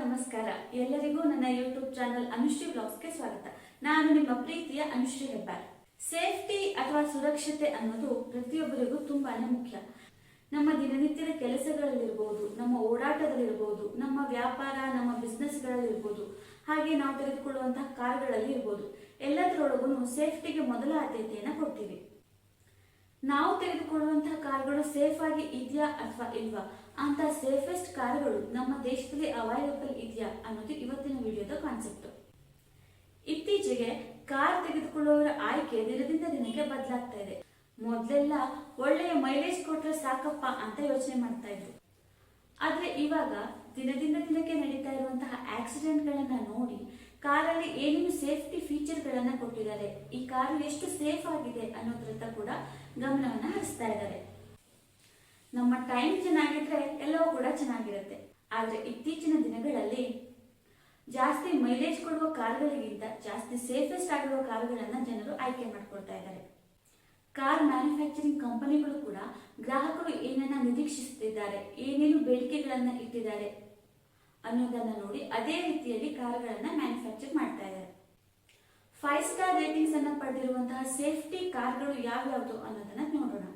ನಮಸ್ಕಾರ. ಎಲ್ಲರಿಗೂ ನನ್ನ ಯೂಟ್ಯೂಬ್ ಚಾನಲ್ ಅನುಶ್ರೀ ಬ್ಲಾಗ್ಸ್ಗೆ ಸ್ವಾಗತ. ನಾನು ನಿಮ್ಮ ಪ್ರೀತಿಯ ಅನುಶ್ರೀ ಹೆಬ್ಬಾರ್. ಸೇಫ್ಟಿ ಅಥವಾ ಸುರಕ್ಷತೆ ಅನ್ನೋದು ಪ್ರತಿಯೊಬ್ಬರಿಗೂ ತುಂಬಾನೇ ಮುಖ್ಯ. ನಮ್ಮ ದಿನನಿತ್ಯದ ಕೆಲಸಗಳಲ್ಲಿರ್ಬೋದು, ನಮ್ಮ ಓಡಾಟದಲ್ಲಿರ್ಬೋದು, ನಮ್ಮ ವ್ಯಾಪಾರ, ನಮ್ಮ ಬಿಸ್ನೆಸ್ಗಳಲ್ಲಿರ್ಬೋದು ಹಾಗೆ ನಾವು ತೆಗೆದುಕೊಳ್ಳುವಂತಹ ಕಾರ್ಗಳಲ್ಲಿ ಇರ್ಬೋದು. ಎಲ್ಲದರೊಳಗೂ ಸೇಫ್ಟಿಗೆ ಮೊದಲ ಆದ್ಯತೆಯನ್ನು ಕೊಡ್ತೀವಿ. ನಾವು ತೆಗೆದುಕೊಳ್ಳುವಂತಹ ಕಾರ್ಗಳು ಸೇಫ್ ಆಗಿ ಇದೆಯಾ ಅಥವಾ ಇಲ್ವಾ? ಅಂತ ಸೇಫೆಸ್ಟ್ ಕಾರ್ಗಳು ನಮ್ಮ ದೇಶದಲ್ಲಿ ಅವೈಲಬಲ್ ಇದೆಯಾ ಅನ್ನೋದು ಇವತ್ತಿನ ವಿಡಿಯೋದ ಕಾನ್ಸೆಪ್ಟ್ ಇತ್ತೀಚೆಗೆ ಕಾರ್ ತೆಗೆದುಕೊಳ್ಳುವವರ ಆಯ್ಕೆ ದಿನದಿಂದ ದಿನಕ್ಕೆ ಬದಲಾಗ್ತಾ ಇದೆ. ಮೊದಲೆಲ್ಲ ಒಳ್ಳೆಯ ಮೈಲೇಜ್ ಕೊಟ್ರೆ ಸಾಕಪ್ಪ ಅಂತ ಯೋಚನೆ ಮಾಡ್ತಾ ಇದ್ರು. ಆದ್ರೆ ಇವಾಗ ದಿನದಿಂದ ದಿನಕ್ಕೆ ನಡೀತಾ ಇರುವಂತಹ ಆಕ್ಸಿಡೆಂಟ್ ಗಳನ್ನ ನೋಡಿ, ಕಾರಲ್ಲಿ ಏನೇನು ಸೇಫ್ಟಿ ಫೀಚರ್ ಗಳನ್ನ ಕೊಟ್ಟಿದ್ದಾರೆ. ಈ ಕಾರು ಎಷ್ಟು ಸೇಫ್ ಆಗಿದೆ ಅನ್ನೋದ್ರತ್ತ ಕೂಡ ಗಮನವನ್ನ ಹರಿಸ್ತಾ ಇದ್ದಾರೆ. ನಮ್ಮ ಟೈಮ್ ಚೆನ್ನಾಗಿದ್ರೆ ಎಲ್ಲವೂ ಕೂಡ ಚೆನ್ನಾಗಿರುತ್ತೆ. ಆದ್ರೆ ಇತ್ತೀಚಿನ ದಿನಗಳಲ್ಲಿ ಜಾಸ್ತಿ ಮೈಲೇಜ್ ಕೊಡುವ ಕಾರುಗಳಿಗಿಂತ ಜಾಸ್ತಿ ಸೇಫೆಸ್ಟ್ ಆಗಿರುವ ಕಾರುಗಳನ್ನ ಜನರು ಆಯ್ಕೆ ಮಾಡ್ಕೊಳ್ತಾ ಇದ್ದಾರೆ. ಕಾರ್ ಮ್ಯಾನುಫ್ಯಾಕ್ಚರಿಂಗ್ ಕಂಪನಿಗಳು ಕೂಡ ಗ್ರಾಹಕರು ಏನನ್ನ ನಿರೀಕ್ಷಿಸುತ್ತಿದ್ದಾರೆ ಏನೇನು ಬೇಡಿಕೆಗಳನ್ನ ಇಟ್ಟಿದ್ದಾರೆ ಅನ್ನೋದನ್ನ ನೋಡಿ ಅದೇ ರೀತಿಯಲ್ಲಿ ಕಾರುಗಳನ್ನ ಮ್ಯಾನುಫ್ಯಾಕ್ಚರ್ ಮಾಡ್ತಾ ಇದ್ದಾರೆ. ಫೈವ್ ಸ್ಟಾರ್ ರೇಟಿಂಗ್ಸ್ ಅನ್ನ ಪಡೆದಿರುವಂತಹ ಸೇಫ್ಟಿ ಕಾರ್ಗಳು ಯಾವ್ಯಾವುದು ಅನ್ನೋದನ್ನ ನೋಡೋಣ.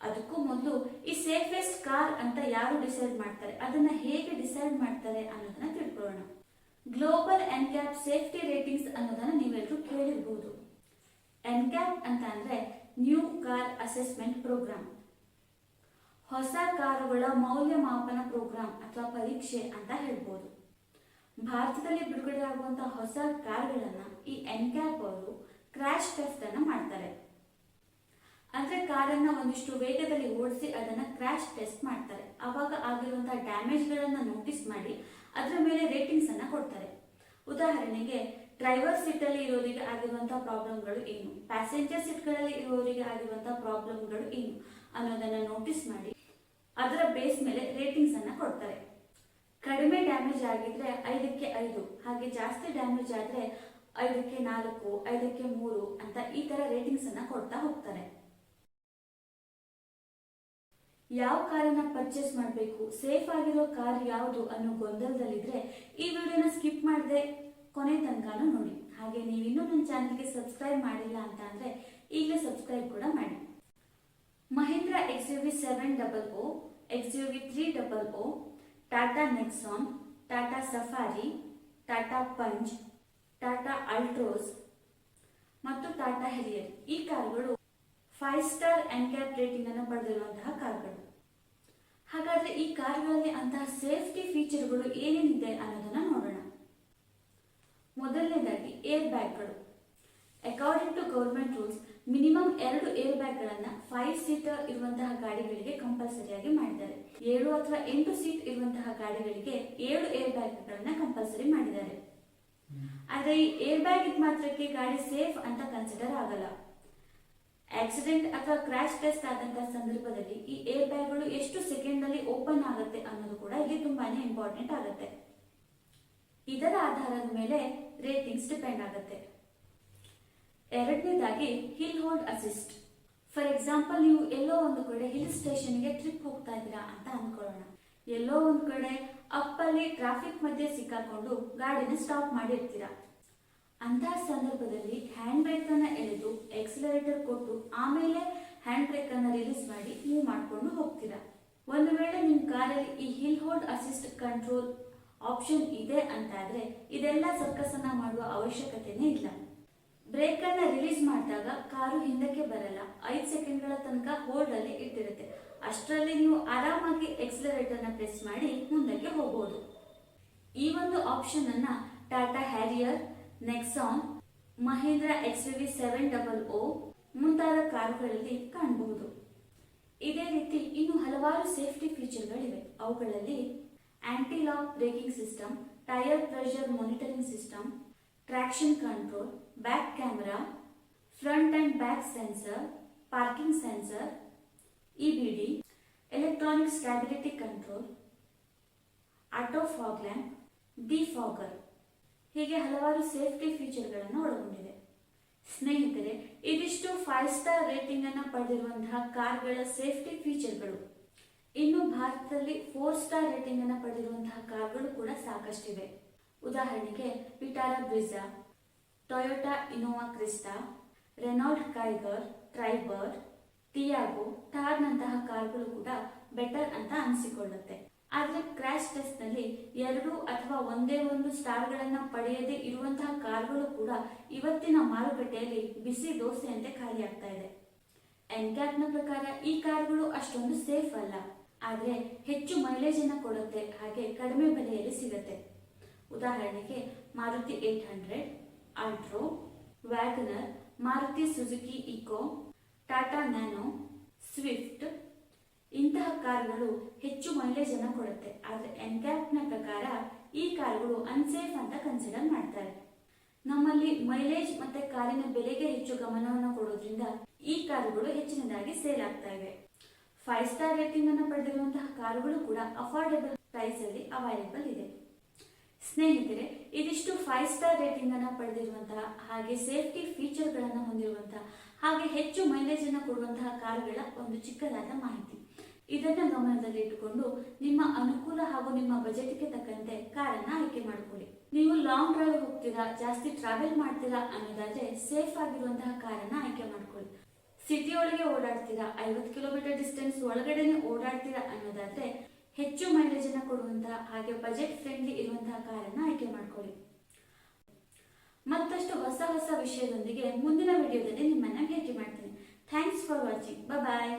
ಅದಕ್ಕೂ ಮೊದಲು ಈ ಸೇಫೆಸ್ಟ್ ಕಾರ್ ಅಂತ ಯಾರು ಡಿಸೈಡ್ ಮಾಡ್ತಾರೆ, ಅದನ್ನ ಹೇಗೆ ಡಿಸೈಡ್ ಮಾಡ್ತಾರೆ ಅನ್ನೋದನ್ನ ತಿಳ್ಕೊಳ್ಳೋಣ. ಗ್ಲೋಬಲ್ ಎನ್ಕ್ಯಾಪ್ ಸೇಫ್ಟಿ ರೇಟಿಂಗ್ಸ್ ಅನ್ನೋದನ್ನ ನೀವೆಲ್ಲರೂ ಕೇಳಿರ್ಬೋದು. ಎನ್ಕ್ಯಾಪ್ ಅಂತ ಅಂದ್ರೆ ನ್ಯೂ ಕಾರ್ ಅಸೆಸ್ಮೆಂಟ್ ಪ್ರೋಗ್ರಾಮ್ ಹೊಸ ಕಾರುಗಳ ಮೌಲ್ಯಮಾಪನ ಪ್ರೋಗ್ರಾಂ ಅಥವಾ ಪರೀಕ್ಷೆ ಅಂತ ಹೇಳ್ಬೋದು. ಭಾರತದಲ್ಲಿ ಬಿಡುಗಡೆ ಆಗುವಂತಹ ಹೊಸ ಕಾರ್ಗಳನ್ನ ಈ ಎನ್ಕ್ಯಾಪ್ ಅವರು ಕ್ರ್ಯಾಶ್ ಟೆಸ್ಟ್ ಅನ್ನ ಮಾಡ್ತಾರೆ. ಅಂದ್ರೆ ಕಾರನ್ನ ಒಂದಿಷ್ಟು ವೇಗದಲ್ಲಿ ಓಡಿಸಿ ಅದನ್ನ ಕ್ರ್ಯಾಶ್ ಟೆಸ್ಟ್ ಮಾಡ್ತಾರೆ. ಅವಾಗ ಆಗಿರುವಂತಹ ಡ್ಯಾಮೇಜ್ ಗಳನ್ನ ನೋಟಿಸ್ ಮಾಡಿ ಅದರ ಮೇಲೆ ರೇಟಿಂಗ್ಸ್ ಅನ್ನ ಕೊಡ್ತಾರೆ. ಉದಾಹರಣೆಗೆ ಡ್ರೈವರ್ ಸೀಟ್ ಅಲ್ಲಿ ಇರೋರಿಗೆ ಆಗಿರುವಂತಹ ಪ್ರಾಬ್ಲಮ್ಗಳು ಏನು? ಪ್ಯಾಸೆಂಜರ್ ಸೀಟ್ಗಳಲ್ಲಿ ಇರೋರಿಗೆ ಆಗಿರುವಂತಹ ಪ್ರಾಬ್ಲಮ್ಗಳು ಏನು? ಅನ್ನೋದನ್ನ ನೋಟಿಸ್ ಮಾಡಿ ಅದರ ಬೇಸ್ ಮೇಲೆ ರೇಟಿಂಗ್ಸ್ ಅನ್ನ ಕೊಡ್ತಾರೆ. ಕಡಿಮೆ ಡ್ಯಾಮೇಜ್ ಆಗಿದ್ರೆ ಐದಕ್ಕೆ ಐದು, ಹಾಗೆ ಜಾಸ್ತಿ ಡ್ಯಾಮೇಜ್ ಆದ್ರೆ ಐದಕ್ಕೆ ನಾಲ್ಕು, ಐದಕ್ಕೆ ಮೂರು ಅಂತ ಈ ತರ ರೇಟಿಂಗ್ಸ್ ಅನ್ನ ಕೊಡ್ತಾ ಹೋಗ್ತಾರೆ. ಯಾವ ಕಾರನ್ನ ಪರ್ಚೇಸ್ ಮಾಡಬೇಕು ಸೇಫ್ ಆಗಿರೋ ಕಾರ್ ಯಾವುದು ಅನ್ನೋ ಗೊಂದಲದಲ್ಲಿದ್ರೆ ಈ ವಿಡಿಯೋನ ಸ್ಕಿಪ್ ಮಾಡದೆ ಕೊನೆ ತನಕನೂ ನೋಡಿ. ಹಾಗೆ ನೀವಿನ್ನೂ ನನ್ನ ಚಾನಲ್ಗೆ ಸಬ್ಸ್ಕ್ರೈಬ್ ಮಾಡಿಲ್ಲ ಅಂತ ಅಂದ್ರೆ ಈಗಲೇ ಸಬ್ಸ್ಕ್ರೈಬ್ ಕೂಡ ಮಾಡಿ. Mahindra X U V seven double O X U V three double O Tata Nexon Tata Safari Tata Punch Tata Altroz ಮತ್ತು ಟಾಟಾ ಹೆರಿಯರ್ ಈ ಕಾರುಗಳು ಫೈವ್ ಸ್ಟಾರ್ ಎನ್ಕ್ಯಾಪ್ ರೇಟಿಂಗ್ ಅನ್ನು ಪಡೆದಿರುವಂತಹ ಕಾರ್ಗಳು ಹಾಗಾದ್ರೆ ಈ ಕಾರ್ಗಳಲ್ಲಿ ಅಂತಹ ಸೇಫ್ಟಿ ಫೀಚರ್ಗಳು ಏನೇನಿದೆ ಅನ್ನೋದನ್ನ ನೋಡೋಣ. ಮೊದಲನೇದಾಗಿ ಏರ್ ಬ್ಯಾಗ್ಗಳು ಅಕಾರ್ಡಿಂಗ್ ಟು ಗೌರ್ಮೆಂಟ್ ರೂಲ್ಸ್ ಎರಡು ಏರ್ ಬ್ಯಾಗ್ಗಳನ್ನ ಫೈವ್ ಸೀಟ್ ಇರುವಂತಹ ಗಾಡಿಗಳಿಗೆ ಕಂಪಲ್ಸರಿಯಾಗಿ ಮಾಡಿದ್ದಾರೆ. ಏಳು ಅಥವಾ ಎಂಟು ಸೀಟ್ ಇರುವಂತಹ ಗಾಡಿಗಳಿಗೆ ಏಳು ಏರ್ ಬ್ಯಾಗ್ಗಳನ್ನ ಕಂಪಲ್ಸರಿ ಮಾಡಿದ್ದಾರೆ. ಆದ್ರೆ ಈ ಏರ್ ಬ್ಯಾಗ್ ಮಾತ್ರಕ್ಕೆ ಗಾಡಿ ಸೇಫ್ ಅಂತ ಕನ್ಸಿಡರ್ ಆಗಲ್ಲ. ಆಕ್ಸಿಡೆಂಟ್ ಅಥವಾ ಕ್ರಾಶ್ ಟೆಸ್ಟ್ ಆದಂತಹ ಸಂದರ್ಭದಲ್ಲಿ ಈ ಏರ್ ಬ್ಯಾಗ್ಗಳು ಎಷ್ಟು ಸೆಕೆಂಡ್ ಅಲ್ಲಿ ಓಪನ್ ಆಗುತ್ತೆ ಅನ್ನೋದು ಕೂಡ ಇಲ್ಲಿ ತುಂಬಾನೇ ಇಂಪಾರ್ಟೆಂಟ್ ಆಗುತ್ತೆ. ಇದರ ಆಧಾರದ ಮೇಲೆ ರೇಟಿಂಗ್ಸ್ ಡಿಪೆಂಡ್ ಆಗುತ್ತೆ. ಎರಡನೇದಾಗಿ hill hold assist for example ನೀವು ಎಲ್ಲೋ ಒಂದು ಕಡೆ ಹಿಲ್ ಸ್ಟೇಷನ್ಗೆ ಟ್ರಿಪ್ ಹೋಗ್ತಾ ಇದ್ದೀರಾ ಅಂತ ಅನ್ಕೊಳ್ಳೋಣ. ಎಲ್ಲೋ ಒಂದ್ ಕಡೆ ಅಪ್ಪಲ್ಲಿ ಟ್ರಾಫಿಕ್ ಮಧ್ಯೆ ಸಿಕ್ಕಾಕೊಂಡು ಗಾಡಿನ ಸ್ಟಾಪ್ ಮಾಡಿರ್ತೀರಾ. ಅಂತಹ ಸಂದರ್ಭದಲ್ಲಿ ಹ್ಯಾಂಡ್ ಬ್ರೇಕ್ ಅನ್ನ ಎಳೆದು ಎಕ್ಸಲರೇಟರ್ ಕೊಟ್ಟು ಆಮೇಲೆ ಹ್ಯಾಂಡ್ ಬ್ರೇಕ್ ಅನ್ನ ರಿಲೀಸ್ ಮಾಡಿ ಮೂವ್ ಮಾಡ್ಕೊಂಡು ಹೋಗ್ತೀರಾ. ಒಂದು ವೇಳೆ ನಿಮ್ ಕಾರಲ್ಲಿ ಈ hill hold assist control option ಇದೆ ಅಂತಾದ್ರೆ ಇದೆಲ್ಲ ಸರ್ಕಸ್ ಅನ್ನ ಮಾಡುವ ಅವಶ್ಯಕತೆನೇ ಇಲ್ಲ. ಬ್ರೇಕ್ ಅನ್ನ ರಿಲೀಸ್ ಮಾಡಿದಾಗ ಕಾರು ಹಿಂದಕ್ಕೆ ಬರಲ್ಲ. ಐದು ಸೆಕೆಂಡ್ಗಳ ತನಕ ಹೋಲ್ಡ್ ಅಲ್ಲಿ ಇಟ್ಟಿರುತ್ತೆ. ಅಷ್ಟರಲ್ಲಿ ನೀವು ಆರಾಮಾಗಿ ಎಕ್ಸಲರೇಟರ್ನ ಪ್ರೆಸ್ ಮಾಡಿ ಮುಂದಕ್ಕೆ ಹೋಗಬಹುದು ಈ ಒಂದು ಆಪ್ಷನ್ ಅನ್ನ Tata Harrier, Nexon, Mahindra X V seven double O ಮುಂತಾದ ಕಾರುಗಳಲ್ಲಿ ಕಾಣಬಹುದು ಇದೇ ರೀತಿ ಇನ್ನು ಹಲವಾರು ಸೇಫ್ಟಿ ಫೀಚರ್ಗಳಿವೆ. ಅವುಗಳಲ್ಲಿ anti lock braking system tyre pressure monitoring system traction control back camera front and back sensor parking sensor EBD electronic stability control auto fog lamp defogger ಹೀಗೆ ಹಲವಾರು ಸೇಫ್ಟಿ ಫೀಚರ್ಗಳನ್ನು ಒಳಗೊಂಡಿದೆ. ಸ್ನೇಹಿತರೆ, ಇದಿಷ್ಟು ಫೈವ್ ಸ್ಟಾರ್ ರೇಟಿಂಗ್ ಅನ್ನು ಪಡೆದಿರುವಂತಹ ಕಾರ್ಗಳ safety ಫೀಚರ್ಗಳು ಇನ್ನು ಭಾರತದಲ್ಲಿ four star rating ಅನ್ನು ಪಡೆದಿರುವಂತಹ ಕಾರ್ಗಳು ಕೂಡ ಸಾಕಷ್ಟಿವೆ. ಉದಾಹರಣೆಗೆ Vitara Brezza Toyota Innova Crysta Renault Kiger Triber Tiago ಥಾರ್ನಂತಹ ಕಾರ್ಗಳು ಕೂಡ ಬೆಟರ್ ಅಂತ ಅನಿಸಿಕೊಳ್ಳುತ್ತೆ. ಆದರೆ ಕ್ರ್ಯಾಶ್ ಟೆಸ್ಟ್ನಲ್ಲಿ ಎರಡು ಅಥವಾ ಒಂದೇ ಒಂದು ಸ್ಟಾರ್ಗಳನ್ನು ಪಡೆಯದೇ ಇರುವಂತಹ ಕಾರ್ಗಳು ಕೂಡ ಇವತ್ತಿನ ಮಾರುಕಟ್ಟೆಯಲ್ಲಿ ಬಿಸಿ ದೋಸೆಯಂತೆ ಖಾಲಿಯಾಗ್ತಾ ಇದೆ. ಎನ್ಕ್ಯಾಪ್ನ ಪ್ರಕಾರ ಈ ಕಾರುಗಳು ಅಷ್ಟೊಂದು ಸೇಫ್ ಅಲ್ಲ. ಆದರೆ ಹೆಚ್ಚು ಮೈಲೇಜ್ ಅನ್ನ ಕೊಡುತ್ತೆ, ಹಾಗೆ ಕಡಿಮೆ ಬೆಲೆಯಲ್ಲಿ ಸಿಗುತ್ತೆ. ಉದಾಹರಣೆಗೆ Maruti eight hundred Alto wagon R, Maruti Suzuki, Eeco, Tata Nano, Swift ಇಂತಹ ಕಾರುಗಳು ಹೆಚ್ಚು ಮೈಲೇಜ್ ಅನ್ನು ಕೊಡುತ್ತೆ. ಆದರೆ ಎನ್ಕ್ಯಾಪ್ನ ಪ್ರಕಾರ ಈ ಕಾರುಗಳು ಅನ್ಸೇಫ್ ಅಂತ ಕನ್ಸಿಡರ್ ಮಾಡ್ತಾರೆ. ನಮ್ಮಲ್ಲಿ ಮೈಲೇಜ್ ಮತ್ತೆ ಕಾರಿನ ಬೆಲೆಗೆ ಹೆಚ್ಚು ಗಮನವನ್ನು ಕೊಡೋದ್ರಿಂದ ಈ ಕಾರುಗಳು ಹೆಚ್ಚಿನದಾಗಿ ಸೇಲ್ ಆಗ್ತಾ ಇವೆ. ಫೈವ್ ಸ್ಟಾರ್ ರೇಟಿಂಗ್ ಅನ್ನು ಪಡೆದಿರುವಂತಹ ಕಾರುಗಳು ಕೂಡ ಅಫೋರ್ಡೆಬಲ್ ಪ್ರೈಸ್ ಅಲ್ಲಿ ಅವೈಲೇಬಲ್ ಇದೆ. ಸ್ನೇಹಿತರೆ, ಇದಿಷ್ಟು ಫೈವ್ ಸ್ಟಾರ್ ರೇಟಿಂಗ್ ಅನ್ನು ಪಡೆದಿರುವಂತಹ ಹಾಗೆ ಸೇಫ್ಟಿ ಫೀಚರ್ ಗಳನ್ನ ಹೊಂದಿರುವಂತಹ ಹಾಗೆ ಹೆಚ್ಚು ಮೈಲೇಜ್ ಅನ್ನು ಕೊಡುವಂತಹ ಕಾರುಗಳ ಒಂದು ಚಿಕ್ಕದಾದ ಮಾಹಿತಿ. ಇದನ್ನ ಗಮನದಲ್ಲಿ ಇಟ್ಟುಕೊಂಡು ನಿಮ್ಮ ಅನುಕೂಲ ಹಾಗೂ ನಿಮ್ಮ ಬಜೆಟ್ಗೆ ತಕ್ಕಂತೆ ಕಾರನ್ನ ಆಯ್ಕೆ ಮಾಡಿಕೊಳ್ಳಿ. ನೀವು ಲಾಂಗ್ ಡ್ರೈವ್ ಹೋಗ್ತೀರಾ, ಜಾಸ್ತಿ ಟ್ರಾವೆಲ್ ಮಾಡ್ತೀರಾ ಅನ್ನೋದಾದ್ರೆ ಸೇಫ್ ಆಗಿರುವಂತಹ ಕಾರನ್ನ ಆಯ್ಕೆ ಮಾಡಿಕೊಳ್ಳಿ. ಸಿಟಿ ಒಳಗೆ ಓಡಾಡ್ತೀರಾ, ಐವತ್ತು ಕಿಲೋಮೀಟರ್ ಡಿಸ್ಟೆನ್ಸ್ ಒಳಗಡೆನೆ ಓಡಾಡ್ತೀರಾ ಅನ್ನೋದಾದ್ರೆ ಹೆಚ್ಚು ಮೈಲೇಜ್ ಅನ್ನ ಕೊಡುವಂತಹ ಹಾಗೆ ಬಜೆಟ್ ಫ್ರೆಂಡ್ಲಿ ಇರುವಂತಹ ಕಾರನ್ನು ಆಯ್ಕೆ ಮಾಡ್ಕೊಳ್ಳಿ. ಮತ್ತಷ್ಟು ಹೊಸ ಹೊಸ ವಿಷಯದೊಂದಿಗೆ ಮುಂದಿನ ವಿಡಿಯೋದಲ್ಲಿ ನಿಮ್ಮನ್ನ ಭೇಟಿ ಮಾಡ್ತೀನಿ. Thanks for watching bye